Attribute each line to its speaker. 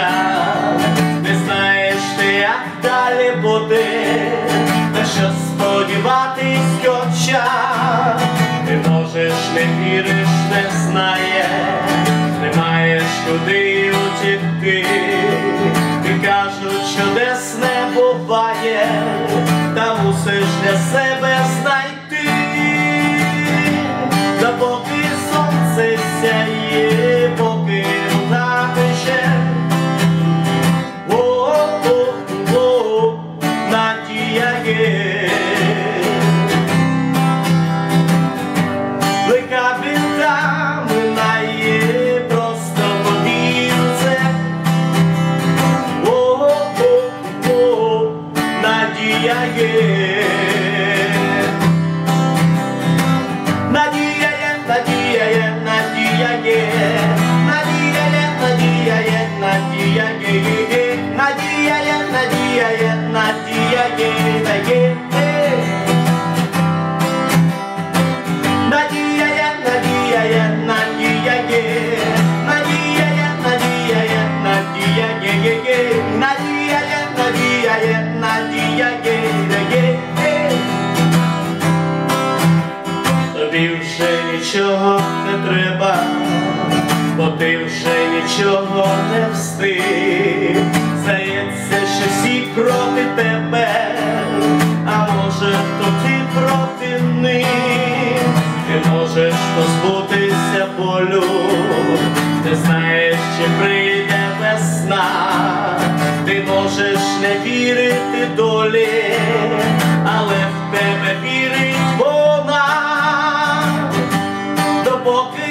Speaker 1: час, не знаєш ти, як далі бути, на що сподіватись хоча, ти можеш, не віриш, не знаєш, не маєш куди утікти, Ти кажуть, що десь не буває, та мусиш для себе знайти. Та Бог надія надія є. Надія надія надія є. Надія надія є, надія. Тобі вже нічого не треба, бо ти вже нічого не встиг. Проти тебе, а може, то ти проти них. Ти можеш позбутися болю, ти знаєш, чи прийде весна, ти можеш не вірити долі, але в тебе вірить вона, допоки